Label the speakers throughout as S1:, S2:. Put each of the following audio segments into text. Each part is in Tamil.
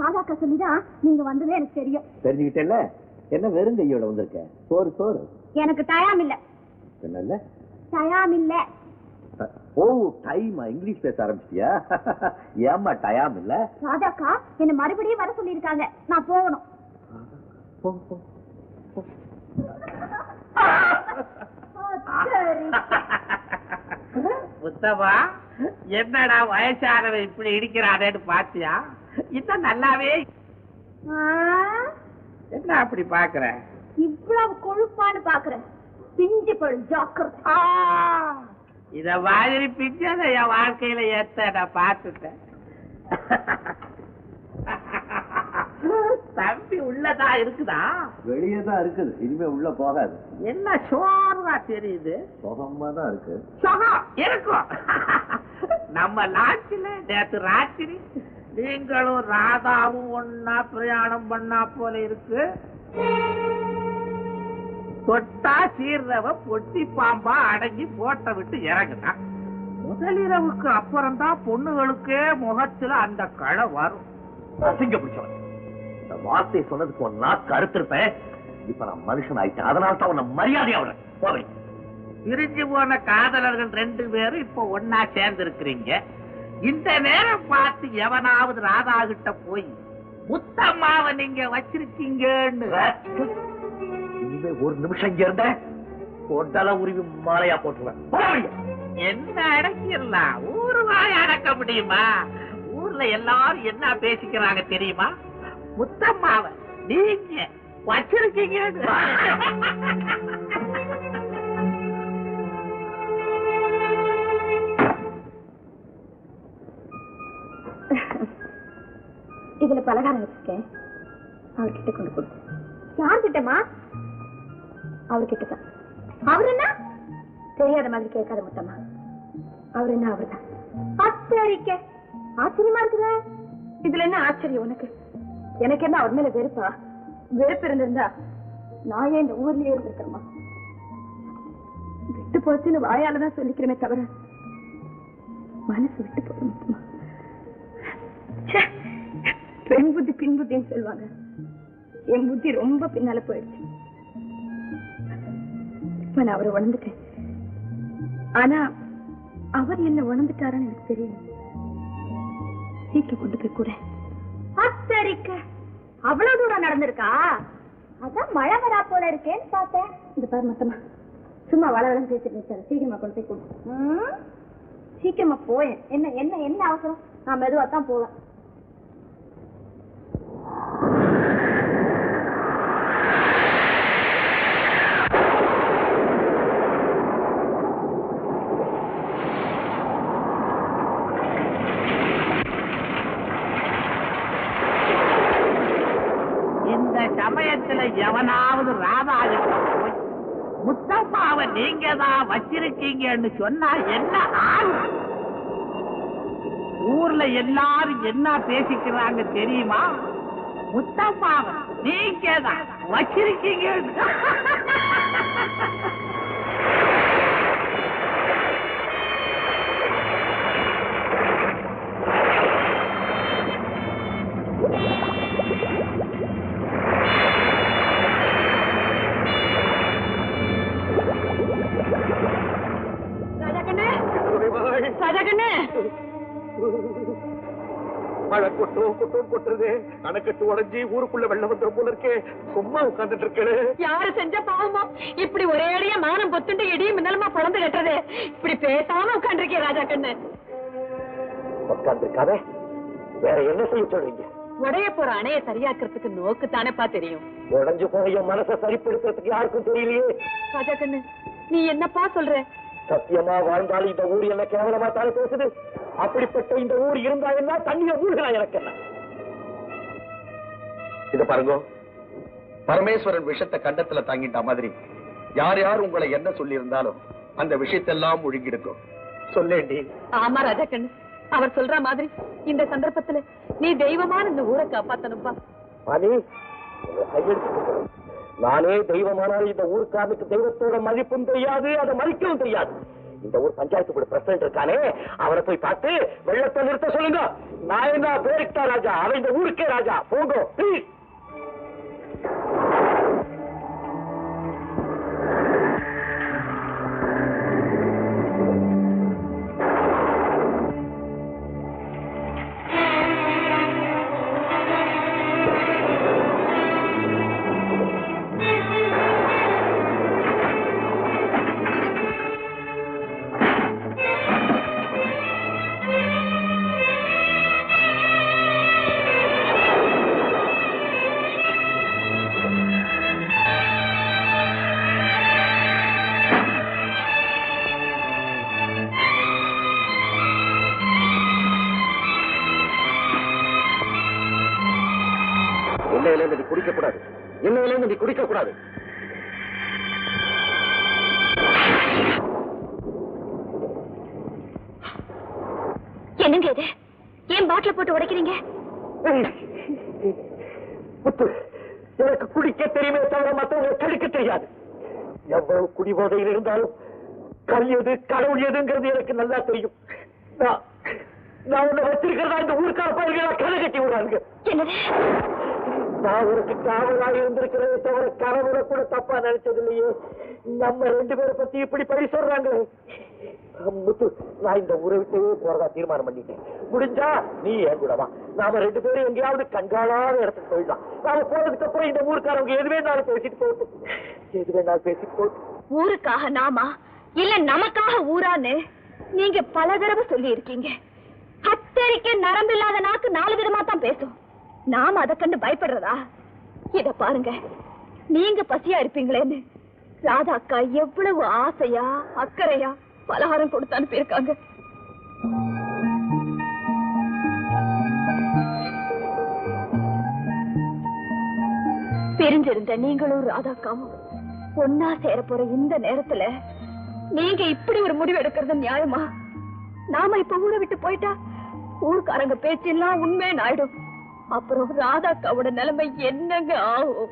S1: ராதாக்கா சொல்லிதான் நீங்க வந்ததே எனக்கு தெரியும்.
S2: தெரிஞ்சுக்கிட்டேல்ல என்ன வெறும் கையோட வந்திருக்க? சோறு சோறு.
S1: எனக்கு டயாம் இல்ல.
S2: என்னல்ல?
S1: டயாம் இல்ல.
S2: ஓ டைமா? இங்கிலீஷ் பேச ஆரம்பிச்சிட்டியா? ஏமா டயாம் இல்ல?
S1: ராதாக்கா என்ன மறுபடியும் வர சொல்லியிருக்காங்க. நான் போகணும்.
S2: போ, போ.
S1: சரி.
S3: முத்தமா என்னடா வயசானவன் இப்படி இடிக்கிறானேன்னு பாத்தியா? இன்னும் நல்லாவே
S1: ஆ,
S3: என்ன அப்படி பாக்குற?
S1: இவ்வளவு கொழுப்பான்னு பாக்குறேன். பிஞ்சு பழு ஜாக்கிரதை.
S3: ஆ, இத மாதிரி பிஞ்சத என் வாழ்க்கையில ஏத்த நான் பார்த்துட்டேன். தம்பி உள்ளதா இருக்குதா?
S2: வெளியே தான் இருக்குது. இனிமே உள்ள போகாது.
S3: என்ன சோர்வா தெரியுது?
S2: சுகமா தான் இருக்கு.
S3: சுகம் இருக்கும். நம்ம லாட்சில நேத்து ராத்திரி நீங்களும் ராதாவும் ஒன்னா பிரயாணம் பண்ணா போல இருக்கு. தொட்டா சீர்றவ பொட்டி பாம்பா அடங்கி போட்ட விட்டு இறங்குனான் முதலிரவுக்கு அப்புறம் தான் பொண்ணுகளுக்கே முகத்துல அந்த களை வரும்.
S2: அசிங்க பிடிச்சவன். இந்த வார்த்தை சொன்னதுக்கு ஒரு நாள் கருத்திருப்பேன் இப்ப நான் மனுஷன் ஆயிட்டேன். அதனால தான் உன்னை மரியாதையா விடுறேன். போவை
S3: பிரிஞ்சு போன காதலர்கள் ரெண்டு பேரும் இப்ப ஒன்னா சேர்ந்து இருக்கிறீங்க இந்த நேரம் பார்த்து எவனாவது ராதா கிட்ட போய் முத்தம்மாவை நீங்க வச்சிருக்கீங்கன்னு.
S2: இனிமே ஒரு நிமிஷம் இங்க இருந்த உடல உருவி மாலையா போட்டுருவேன்.
S3: என்ன அடக்கிடலாம்? ஊரு வாய் அடக்க முடியுமா? ஊர்ல எல்லாரும் என்ன பேசிக்கிறாங்க தெரியுமா? முத்தம்மாவை நீங்க வச்சிருக்கீங்கன்னு.
S1: இதுல பலகாரம் வச்சிருக்கேன் அவர்கிட்ட கொண்டு கொடு யார்கிட்டமா அவர்கிட்ட தான் அவர் என்ன தெரியாத மாதிரி கேட்காத மொத்தமா அவர் என்ன அவர் தான் ஆச்சரிக்க ஆச்சரியமா இருக்குத. இதுல என்ன ஆச்சரியம் உனக்கு? எனக்கு என்ன அவர் மேல வெறுப்பா? வெறுப்பு இருந்திருந்தா நான் ஏன் இந்த ஊர்லயே இருந்திருக்கேம்மா? விட்டு போச்சுன்னு வாயாலதான் சொல்லிக்கிறேமே தவிர மனசு விட்டு போக முத்தமா ச்சே, பெண் புத்தி பின் புத்தின்னு சொல்லுவாங்க. என் புத்தி ரொம்ப பின்னால போயிடுச்சு. இப்ப நான் அவரை உணர்ந்துட்டேன். ஆனா அவர் என்ன உணர்ந்துட்டாருன்னு எனக்கு தெரியும். சீக்கிரம் கொண்டு போய் கூட. அத்தரிக்க! அவ்வளவு தூரம் நடந்திருக்கா? அதான் மழை வரா போல இருக்கேன்னு பார்த்தேன். இந்த பாரு மொத்தமா. சும்மா வள வளம் பேசிட்டு நிற்காத சீக்கிரமா கொண்டு போய் கொடு? சீக்கிரமா போயேன். என்ன என்ன என்ன அவசரம்? நான் மெதுவா தான் போவேன்
S3: இந்த சமயத்துல எவனாவது ராதா கிட்ட போய் முத்தம்மாவை நீங்க தான் வச்சிருக்கீங்கன்னு சொன்னா என்ன ஊர்ல எல்லாரும் என்ன பேசிக்கிறாங்க தெரியுமா? முத்தம்மாவை நீங்க தான் வச்சிருக்கீங்க
S1: ராஜாக்கண்ணே ராஜாக்கண்ணே
S4: மழை கொட்டும் கொட்டும் கொட்டுறது அணைக்கட்டு உடஞ்சி ஊருக்குள்ள வெள்ளம் வந்துடும் போல இருக்கே. சும்மா உட்கார்ந்துட்டு இருக்கே
S5: யாரு செஞ்ச பாவமோ? இப்படி ஒரே அடியா மானம் பொத்துண்டு இடியும் மின்னலுமா பிறந்து கட்டுறது. இப்படி பேசாம உட்காந்துருக்கே ராஜா கண்ணு
S4: உட்கார்ந்துருக்காத. வேற என்ன செய்ய சொல்றீங்க?
S5: உடைய போற அணைய சரியாக்குறதுக்கு நோக்கு தானேப்பா தெரியும்.
S4: உடஞ்சு போய் மனசை சரிப்படுத்துறதுக்கு யாருக்கும் தெரியலையே.
S5: ராஜா கண்ணு நீ என்னப்பா சொல்ற?
S4: சத்தியமா வாழ்ந்தாலும் இந்த ஊர் என்ன கேவலமா தானே பேசுது? அப்படிப்பட்ட இந்த ஊர் இருந்தா என்ன? தண்ணிய ஊர்களா எனக்கு என்ன?
S6: இத பாருங்க பரமேஸ்வரன் விஷத்தை கண்டத்துல தாங்கிட்ட மாதிரி யார் யார் உங்களை என்ன சொல்லி இருந்தாலும் அந்த விஷயத்தெல்லாம் முழுங்கிடுக்கும்
S4: சொல்லேண்டி.
S5: ஆமா ராஜா கண்ணு அவர் சொல்ற மாதிரி இந்த சந்தர்ப்பத்துல நீ தெய்வமான இந்த ஊரை காப்பாத்தணும்பா.
S4: மணி கும்பிடுறேன். நானே தெய்வமானால் இந்த ஊருக்காரனுக்கு தெய்வத்தோட மதிப்பும் தெரியாது அதை மதிக்கவும் தெரியாது. இந்த ஊர் பஞ்சாயத்து கூட பிரசிடண்ட் இருக்கானே அவரை போய் பார்த்து வெள்ளத்தை நிறுத்த சொல்லுங்க. நான் என்ன பேருக்கு ராஜா? அவன் இந்த ஊருக்கே ராஜா. போங்கோ ப்ளீஸ் இருந்து நீ குடிக்க கூடாது எண்ணெயில இருந்து நீ குடிக்க கூடாது
S5: என்னங்க இது? ஏன் பாட்டில போட்டு உடைக்கிறீங்க?
S4: முத்து எனக்கு குடிக்க தெரியுமே தவிர மற்றவங்க கெடுக்க தெரியாது. எவ்வளவு குடிபோதையில் இருந்தாலும் கல் எது கடவுள் எதுங்கிறது எனக்கு நல்லா தெரியும். நான் நான் உன்னை வச்சிருக்கிறதா இந்த ஊருக்கார பயிர்களை கதை கட்டி விடுறாங்க நான் உனக்கு காவலாக இருந்திருக்கிறதே தவிர கனவுல கூட தப்பா நினைச்சது இல்லையே நம்ம ரெண்டு பேரை பத்தி இப்படி பழி சொல்றாங்க முத்து நான் இந்த ஊரை விட்டு போறதா தீர்மானம் பண்ணிட்டேன். முடிஞ்சா நீ ஏன் கூடவா நாம ரெண்டு பேரும் எங்கேயாவது கண்காணாத இடத்துக்கு போயிடலாம். நாம போனதுக்கு அப்புறம் இந்த ஊருக்காரவங்க எது வேணாலும் பேசிட்டு போகட்டும் எது வேணாலும் பேசிட்டு போகட்டும்
S5: ஊருக்காக நாமா? இல்ல நமக்காக ஊரான்னு? நீங்க பல தடவை சொல்லி இருக்கீங்க கத்தரிக்க நரம்பு இல்லாத நாக்கு நாலு விதமா தான் பேசும். நாம அதை கண்டு பயப்படுறதா? இதை பாருங்க. நீங்க பசியா இருப்பீங்களேன்னு. ராதா அக்கா எவ்வளவு ஆசையா அக்கறையா பலகாரம் கொடுத்து அனுப்பியிருக்காங்க. பிரிஞ்சிருந்த நீங்களும் ராதாக்காவும் ஒன்னா சேர போற இந்த நேரத்துல நீங்க இப்படி ஒரு முடிவு எடுக்கிறது நியாயமா? நாம இப்ப ஊரை விட்டு போயிட்டா ஊர்க்காரங்க பேச்செல்லாம் உண்மைன்னு ஆயிடும். அப்புறம் ராதாக்காவோட நிலைமை என்னங்க ஆகும்?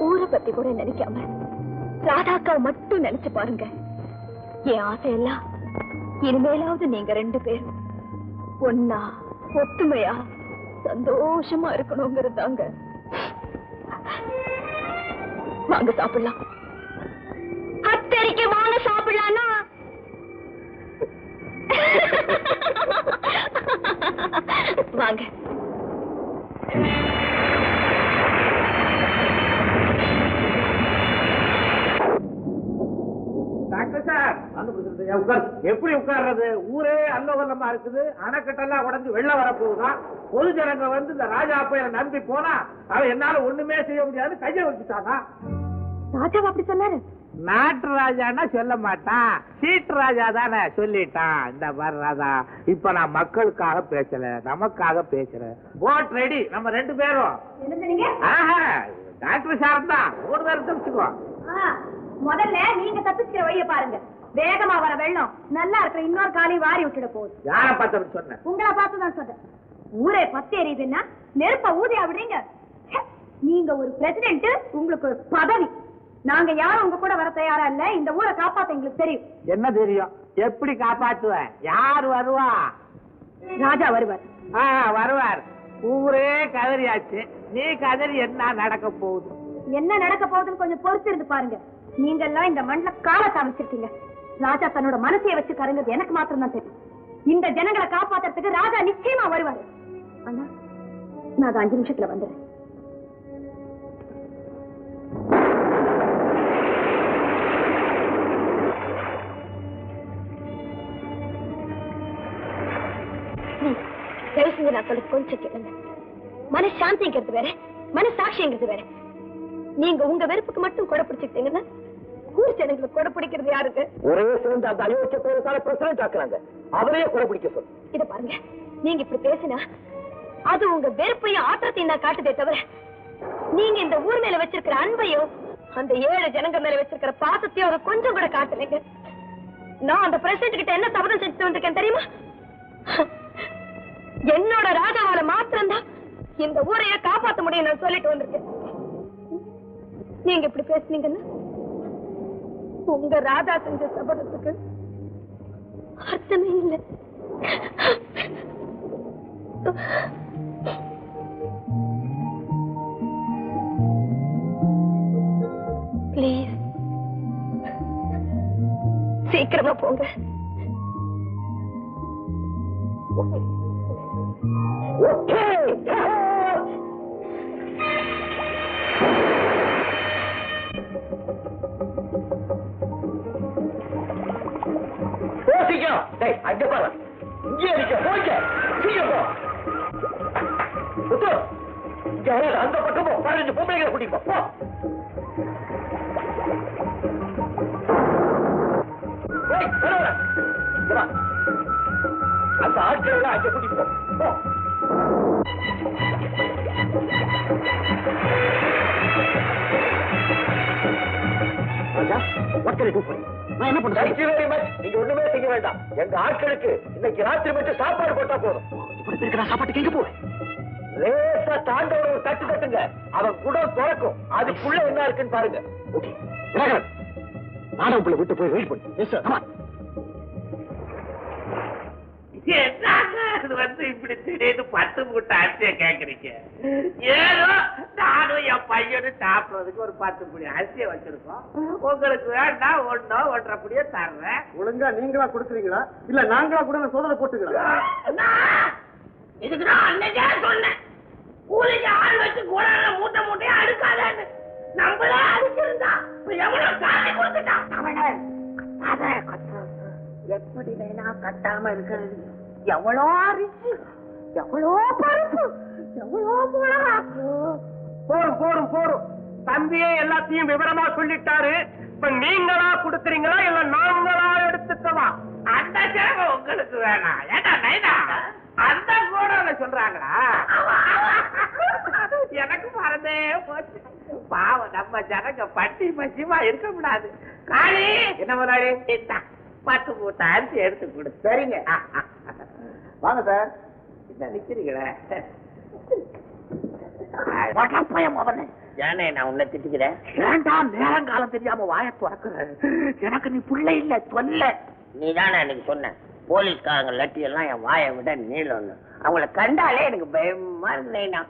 S5: ஊரை பத்தி கூட நினைக்காம ராதாக்காவை மட்டும் நினைச்சு பாருங்க. என் ஆசையெல்லாம் இனிமேலாவது நீங்க ரெண்டு பேரும் ஒன்னா ஒத்துமையா சந்தோஷமா இருக்கணுங்கிறதாங்க. வாங்க சாப்பிடலாம். அத்தரிக்கு வாங்க சாப்பிடலாம்னா வாங்க.
S3: Doctor sir. உட்கார். எப்படி உட்கார்றது? ஊரே அல்லோகல்லமா இருக்குது. அணைக்கட்டெல்லாம் உடைஞ்சு வெள்ளம் வரப்போகுதான் பொது ஜனங்க வந்து இந்த ராஜா அப்பைய நம்பி போனா அவன் என்னால ஒண்ணுமே செய்ய முடியாது. கைய வச்சுட்டானா?
S5: ராஜாவா அப்படி சொன்னாரு?
S3: நாட்டு ராஜான்னா சொல்ல மாட்டான். சீட்டு ராஜா தானே சொல்லிட்டான். இந்த மாதிரி ராஜா. இப்ப நான் மக்களுக்காக பேசல நமக்காக பேசுறேன் போட் ரெடி நம்ம ரெண்டு பேரும். டாக்டர் சார் தான். மூணு பேரும் தப்பிச்சுக்கோ
S5: முதல்ல நீங்க தப்பிச்சுக்கிற வழிய பாருங்க. வேகமா வர வெள்ளம். நல்லா இருக்கிற இன்னொரு காலையும் வாரி விட்டுட போகுது.
S3: யார பார்த்து சொன்னேன்
S5: உங்களை பார்த்து தான் சொல்றேன் ஊரே பத்து எரியுதுன்னா நெருப்ப விடுறீங்க ச்சே, நீங்க ஒரு பிரசிடென்ட் உங்களுக்கு ஒரு பதவி. நாங்க யாரும் உங்க கூட வர தயாரா இல்ல. இந்த ஊரை காப்பாத்த எங்களுக்கு தெரியும்.
S3: என்ன தெரியும்? எப்படி காப்பாத்துவ? யார் வருவா?
S5: ராஜா வருவார்.
S3: ஆ, வருவார். ஊரே கதறியாச்சு. நீ கதறி என்ன நடக்க போகுது?
S5: என்ன நடக்க போகுதுன்னு கொஞ்சம் பொறுத்து இருந்து பாருங்க. நீங்க எல்லாம் இந்த மண்ணுல கால காமிச்சிருக்கீங்க ராஜா தன்னோட மனசைய வச்சு கருங்கிறது எனக்கு மாத்திரம் தான் தெரியும். இந்த ஜனங்களை காப்பாத்துறதுக்கு ராஜா நிச்சயமா வருவாரு. அண்ணா நான் அஞ்சு நிமிஷத்துல வந்துடுறேன். தயவு செஞ்சு நான் சொல்ல கொஞ்சம் கேளுங்க. மனசாந்திங்கிறது வேற மனசாட்சிங்கிறது வேற. நீங்க உங்க வெறுப்புக்கு மட்டும் கொடை பிடிச்சிட்டீங்கன்னா ஊர் ஜனங்களுக்கு கொடை பிடிக்கிறது யாருக்கு?
S4: ஒரே சேர்ந்து அந்த அயோக்கிய பேருக்கான பிரசிடண்ட் ஆக்குறாங்க. அவரையே கூட பிடிக்க சொல்லு.
S5: இத பாருங்க. நீங்க இப்படி பேசினா அது உங்க வெறுப்பையும் ஆற்றத்தையும் தான் காட்டுதே தவிர நீங்க இந்த ஊர் மேல வச்சிருக்கிற அன்பையும் அந்த ஏழு ஜனங்க மேல வச்சிருக்கிற பாசத்தையும் கொஞ்சம் கூட காட்டலைங்க. நான் அந்த பிரசிடண்ட் கிட்ட என்ன சபதம் செஞ்சுட்டு வந்திருக்கேன் தெரியுமா? என்னோட ராஜாவால மாத்திரம்தான் இந்த ஊரைய காப்பாத்த முடியும் நான் சொல்லிட்டு வந்திருக்கேன். நீங்க இப்படி பேசுனீங்கன்னா
S1: உங்க ராதா செஞ்ச சபதத்துக்கு அர்த்தமே இல்லை. பிளீஸ் சீக்கிரமா போங்க.
S4: அங்க பாரு இங்கே நிக்க போய்க்க சீக்கிரம் போ முத்து இங்க வராத, அந்த பக்கம் போ பதினஞ்சு பொம்பளைகளை கூட்டிட்டு போ போ ஏய், வர, வர. இங்க வா. அந்த ஆட்களை எல்லாம் அங்க கூட்டிட்டு போ என்ன ஒண்ணுமே செய்ய வேண்டாம். எங்க ஆட்களுக்கு இன்னைக்கு ராத்திரி மட்டும் சாப்பாடு போட்டா போதும். இப்படி இருக்கிற சாப்பாட்டுக்கு எங்க போவேன்? லேசா தாண்ட ஒரு தட்டு தட்டுங்க. அவன் குடம் திறக்கும் அதுக்குள்ள என்ன இருக்குன்னு பாருங்க. ஓகே நானும் உங்களை விட்டு போய் வெயிட் பண்ணு.
S3: என்னங்க இது வந்து இப்படி திடீர்னு பத்து மூட்டை அரிசியை கேக்குறீங்க? ஏதோ நானும் என் பையனும் சாப்பிடுறதுக்கு ஒரு பத்து புடி அரிசியை வச்சிருக்கோம். உங்களுக்கு வேண்டா ஒன்னோ ஒன்றரை புடியோ தர்றேன்.
S4: ஒழுங்கா நீங்களா கொடுக்குறீங்களா? இல்ல நாங்களா கூட சோதனை போட்டுக்கலாம்?
S3: இதுக்கு நான் அன்னைக்கே சொன்னேன். கூலிக்கு ஆள் வச்சு கூட மூட்டை மூட்டையா அடுக்காதேன்னு. நம்மளே அடிச்சிருந்தா எவ்வளவு காசு கொடுத்துட்டான். எப்படி வேணா கட்டாம இருக்கிறது எவ்வளோ அரிசி எவ்வளோ பருப்பு எவ்வளோ மிளகா
S4: போரும் போரும் போரும். தம்பியே எல்லாத்தையும் விவரமா சொல்லிட்டாரு. இப்ப நீங்களா கொடுக்குறீங்களா இல்ல நாங்களா எடுத்துக்கவா?
S3: அந்த சேவை உங்களுக்கு வேணாம். ஏடா நைனா? அந்த கோடல சொல்றாங்களா? எனக்கு மறந்தே போச்சு. பாவம் நம்ம ஜனங்க பட்டி பசிமா இருக்க கூடாது காளி
S4: என்ன முதலாளி?
S3: பத்து மூட்டை அரிசி எடுத்து கொடு. சரிங்க.
S4: வாங்க சார்.
S3: என்ன நிக்கிறீங்களே? நான் உன்னை திட்டுக்கிறேன். வேண்டாம் தெரியாம வாய திறக்கிற எனக்கு நீ பிள்ளை இல்ல சொல்ல நீ தானே எனக்கு சொன்ன. போலீஸ்காரங்க லட்டி எல்லாம் என் வாயை விட நீளம்னு. அவங்கள கண்டாலே எனக்கு பயமா இருந்தேனா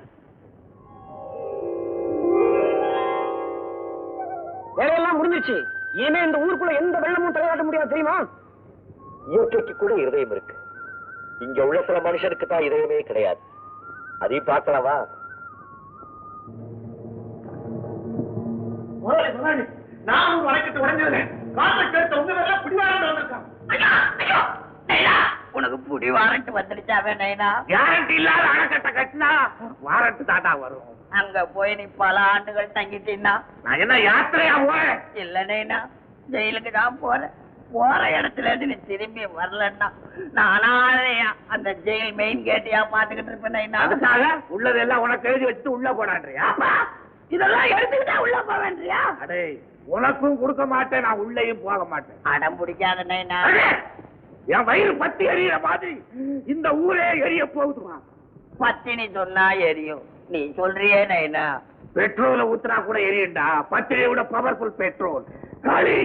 S4: வேலையெல்லாம் முடிஞ்சிருச்சு. இனிமே இந்த ஊருக்குள்ள எந்த வெள்ளமும் தலையாட்ட முடியாது தெரியுமா? இயற்கைக்கு கூட இருதயம் இருக்கு. இங்க உள்ள சில மனுஷனுக்கு தான் இதயமே கிடையாது. அதையும் பார்க்கலாமா? நான் வழக்கத்து உடஞ்சதுல காசை கேட்ட உங்க வேலை பிடிவாரம் வந்திருக்கான்
S3: உனக்கு புடி வாரண்ட் வந்துடுச்சாவே நைனா கேரண்டி இல்லாத அணைக்கட்ட கட்டினா வாரண்ட் தாட்டா வரும். அங்க போய் நீ பல ஆண்டுகள் தங்கிட்டீன்னா? நான் என்ன யாத்திரையா போறேன்? இல்ல நைனா ஜெயிலுக்கு தான் போறேன். போற இடத்துல இருந்து நீ திரும்பி வரலன்னா நானாலையா அந்த ஜெயில் மெயின் கேட்டியா பாத்துக்கிட்டு இருப்பேன் நைனா. அதுக்காக உள்ளதெல்லாம் உனக்கு எழுதி வச்சுட்டு உள்ள போனான்றியா? இதெல்லாம் எடுத்துக்கிட்டா உள்ள போவேன்றியா? அடே உனக்கும் கொடுக்க மாட்டேன் நான் உள்ளேயும் போக மாட்டேன். அடம் பிடிக்காத நைனா. என் வயிறு பத்தி எரியிற மாதிரி இந்த ஊரே எரிய போகுதுமா? பத்தினி சொன்னா எரியும். நீ சொல்றியே நைனா. பெட்ரோல ஊத்துனா கூட எரியும்டா. பத்திரியை விட பவர்ஃபுல் பெட்ரோல் காளி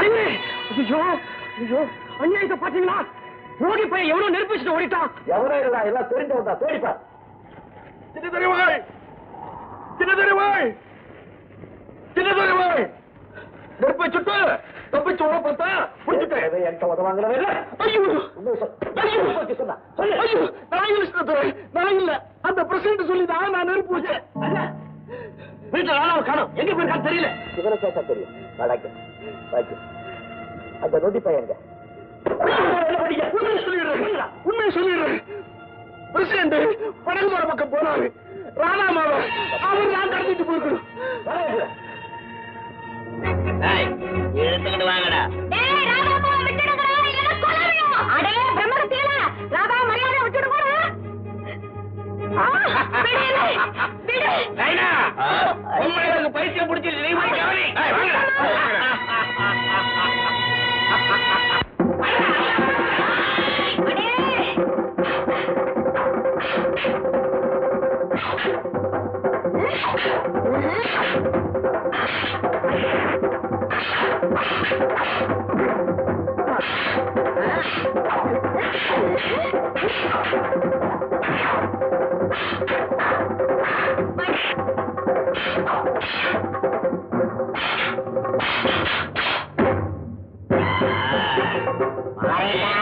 S1: ஐயோ
S4: ஐயோ அநியாயத்தை பாத்தீங்களா ஓடி போய் எவ்வளவு நெருப்பிச்சுட்டு ஓடிட்டான் எவ்வளவு இல்ல எல்லாம் தான் தேடிப்பா சின்ன தெரிவாய் சின்ன தெரிவாய் சின்ன தெரிவாய் நெருப்பை சுட்டு தப்பிச்சு ஓட பார்த்தா பிடிச்சிட்டேன். என்கிட்ட உதவாங்களவே இல்ல? ஐயோ சொன்னா சொல்லு. ஐயோ நான் இல்ல நான் இல்ல. அந்த பிரசிடண்ட் சொல்லி தான் நான் நெருப்பு வச்சேன். வீட்டுல வேலை காணும். எங்க போயிருக்கான்னு தெரியல. இவரை கேட்டா தெரியும். வழக்கு வழக்கு அந்த நொடி பையங்க உண்மையை சொல்லிடுறேன் உண்மையை சொல்லிடுறேன். பிரசிடண்ட் படகுமர பக்கம் போனாரு. ராணாமாவ அவர் நான் கடத்திட்டு போயிருக்கணும்.
S3: நைனா,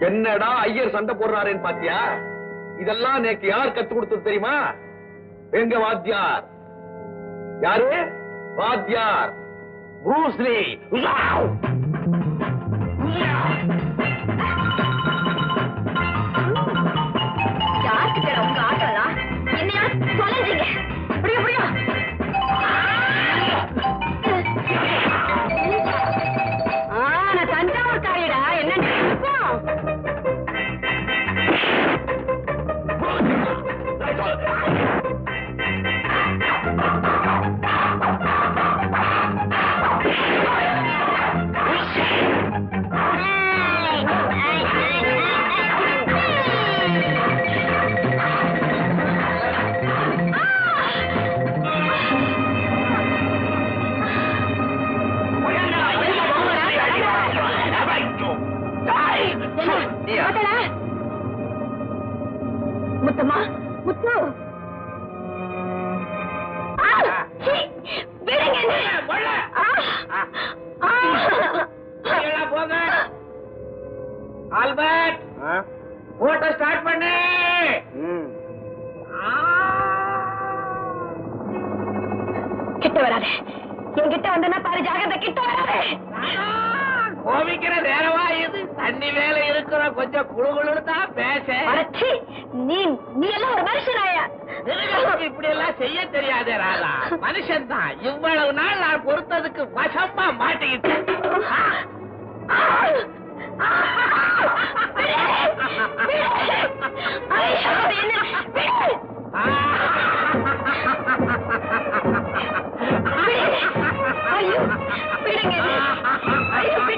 S6: என்னடா ஐயர் சண்டை போடுறாருன்னு பாத்தியா? இதெல்லாம் நேக்கு யார் கத்து கொடுத்தது தெரியுமா? எங்க வாத்தியார் யாரு வாத்தியார் ப்ரூஸ்லி
S3: கோபிக்கிற நேரமா இது? தண்ணி மேல இருக்கிற கொஞ்சம் குழுகுழுன்னு தான் பேச.
S5: நீ நீ எல்லாம் ஒரு மனுஷனாயா?
S3: இப்படி எல்லாம் செய்ய தெரியாதே ராதா? மனுஷன் தான் இவ்வளவு நாள் நான் பொறுத்ததுக்கு வசமா மாட்டிக்கிட்டு
S5: ஐயோ விடுங்க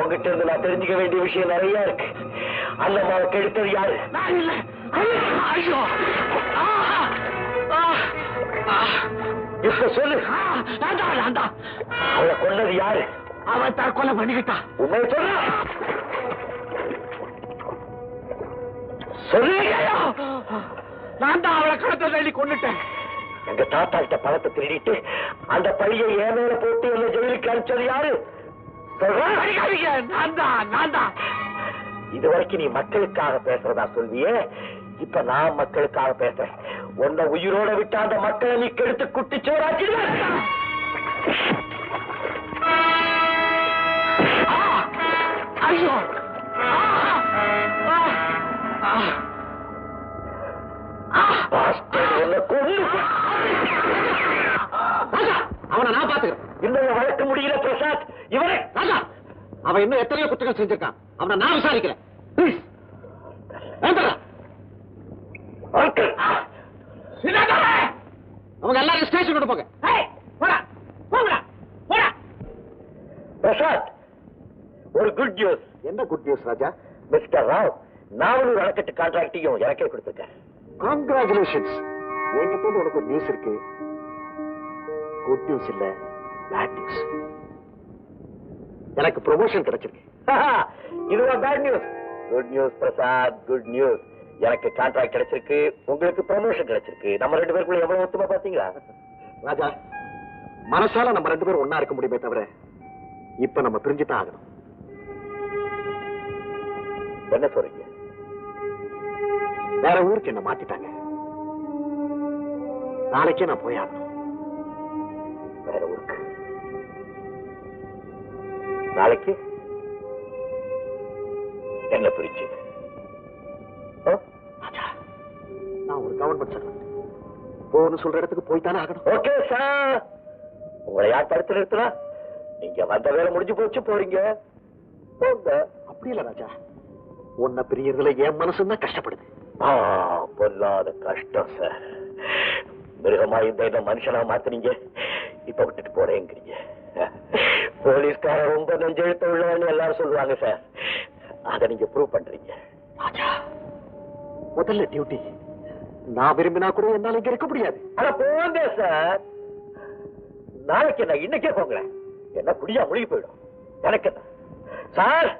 S4: உன்கிட்ட இருந்து நான் தெரிஞ்சுக்க வேண்டிய விஷயம் நிறைய இருக்கு. அந்த மாவை கெடுத்தது யாரு! இப்ப சொல்லு. அவளை கொண்டது யாரு?
S7: அவன் தற்கொலை பண்ணிக்கிட்டான்
S4: உண்மையை சொல்லு. சொல்லு.
S7: நான் தான் அவளை கடத்த தள்ளி கொண்டுட்டேன்
S4: எங்க தாத்தா கிட்ட பணத்தை திருடிட்டு அந்த பையை என் மேல போட்டு என்ன ஜெயிலுக்கு அனுப்பிச்சது யாரு? சொல்றா?
S7: அடிக்காதீங்க, நான் தான் நான் தான்
S4: இது வரைக்கும் நீ மக்களுக்காக பேசுறதா சொல்வியே இப்ப நான் மக்களுக்காக பேசுறேன் உன்னை உயிரோட விட்டு அந்த மக்களை நீ கெடுத்து குட்டிச்சோராச்சு
S7: ஐயோ அவனை நான் பாத்துக்கிறேன்
S4: இன்னும் வளர்க்க முடியல பிரசாத் இவரே
S7: ராஜா! அவன் இன்னும் எத்தனையோ குற்றங்கள் செஞ்சிருக்கான். அவனை நான் விசாரிக்கிறேன். ப்ளீஸ் அவங்க எல்லாரும் ஸ்டேஷன் கொண்டு போங்க. போடா. போங்கடா. போடா.
S4: பிரசாத் ஒரு குட் நியூஸ்
S7: என்ன good news Raja?
S4: Mister Rao Navalur அணைக்கட்டு கான்ட்ராக்டையும் எனக்கே கொடுத்துருக்கேன்
S7: காங்கிராச்சுலேஷன்ஸ் என்கிட்ட உனக்கு ஒரு நியூஸ் இருக்கு. குட் நியூஸ் இல்ல பேட் நியூஸ் எனக்கு ப்ரொமோஷன் கிடைச்சிருக்கு.
S4: இதுவா bad news good news Prasad good news எனக்கு கான்ட்ராக்ட் கிடைச்சிருக்கு உங்களுக்கு ப்ரமோஷன் கிடைச்சிருக்கு. நம்ம ரெண்டு பேருக்குள்ள எவ்வளவு ஒத்துமை பாத்தீங்களா?
S7: ராஜா மனசால நம்ம ரெண்டு பேரும் ஒண்ணா இருக்க முடியுமே தவிர இப்ப நம்ம பிரிஞ்சு தான் ஆகணும்.
S4: என்ன சொல்றீங்க?
S7: வேற ஊருக்கு என்ன மாத்திட்டாங்க. நாளைக்கே நான் போய்
S4: நாளைக்கு என்ன பிரிச்சு
S7: நான் ஒரு கவர்மெண்ட் சர்வெண்ட் போன்னு சொல்ற இடத்துக்கு போய் தானே ஆகணும்.
S4: Okay sir. உங்களை யார் தடுத்து நிறுத்தினா? நீங்க வந்த வேலை முடிஞ்சு போச்சு போறீங்க. போங்க
S7: அப்படி இல்ல ராஜா. உன்னை பிரியறதுல என் மனசு தான் கஷ்டப்படுது
S4: பொல்லாத கஷ்டம் சார். மிருகமா இருந்த என்ன மனுஷனா மாத்துனீங்க? இப்ப விட்டுட்டு போறேங்கிறீங்க. போலீஸ்கார ரொம்ப நெஞ்செழுத்த உள்ளவன்னு எல்லாரும் சொல்லுவாங்க சார். அதை நீங்க ப்ரூவ் பண்றீங்க.
S7: முதல்ல டியூட்டி நான் விரும்பினா கூட என்னால இங்க இருக்க முடியாது.
S4: ஆனா போங்க சார். நாளைக்கு என்ன இன்னைக்கே போங்களேன். என்ன குடியா முழுகி போயிடும். எனக்கு சார்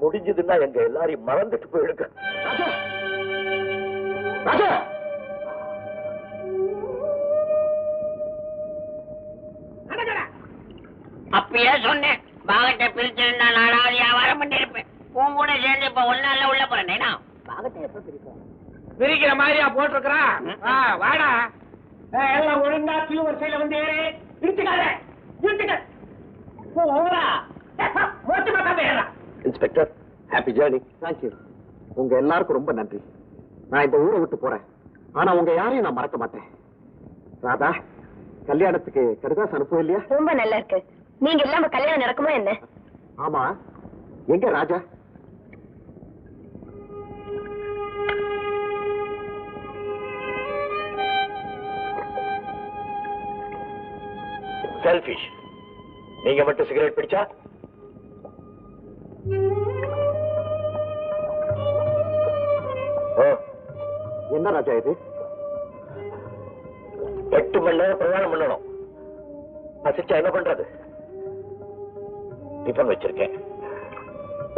S4: முடிஞ்சதுன்னா எங்க எல்லாரையும் மறந்துட்டு போயிடுங்க.
S7: ராஜா ராஜா!
S8: அப்பயே சொன்னேன்? பாகத்தை பிரிச்சிருந்தா நாலாவது வியாபாரம் பண்ணிருப்பேன். உன் கூட சேர்ந்து இப்ப ஒன்னால உள்ள போறேன். பாகத்தை எப்ப பிரிப்போம்?
S3: பிரிக்கிற மாதிரியா போட்டிருக்கிறான் ஆ, வாடா.
S7: எல்லாம் ஒழுங்கா கியூ வரிசையில வந்து ஏறா.
S4: இன்ஸ்பெக்டர் ஹாப்பி ஜேர்னி
S7: தேங்க்யூ உங்க எல்லாருக்கும் ரொம்ப நன்றி. நான் இந்த ஊரை விட்டு போறேன். ஆனா உங்க யாரையும் நான் மறக்க மாட்டேன். ராதா கல்யாணத்துக்கு கடுதாஸ் அனுப்புவோம் இல்லையா?
S5: ரொம்ப நல்லா இருக்கு. நீங்க இல்லாம கல்யாணம் நடக்குமா என்ன?
S7: ஆமா. எங்க ராஜா?
S4: செல்ஃபிஷ் நீங்க மட்டும் சிகரெட் பிடிச்சா? ஓ
S7: என்ன ராஜா இது?
S4: எட்டு மணி நேரம் பிரயாணம் பண்ணணும். பசிச்சா என்ன பண்றது? டிஃபன் வச்சிருக்கேன்.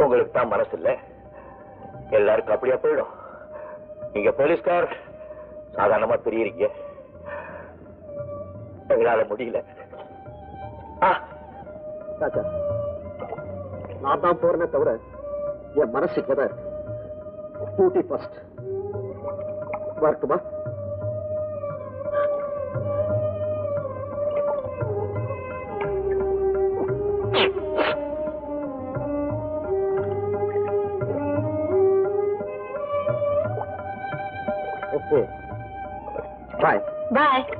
S4: உங்களுக்கு தான் மனசு இல்ல எல்லாருக்கும் அப்படியா போயிடும். நீங்க போலீஸ்கார் சாதாரணமா தெரியறீங்க எங்களால முடியல.
S7: நான் தான் போறேனே தவிர என் மனசு இங்கதான் இருக்கு. டியூட்டி ஃபர்ஸ்ட் வரட்டுமா? Okay bye
S5: bye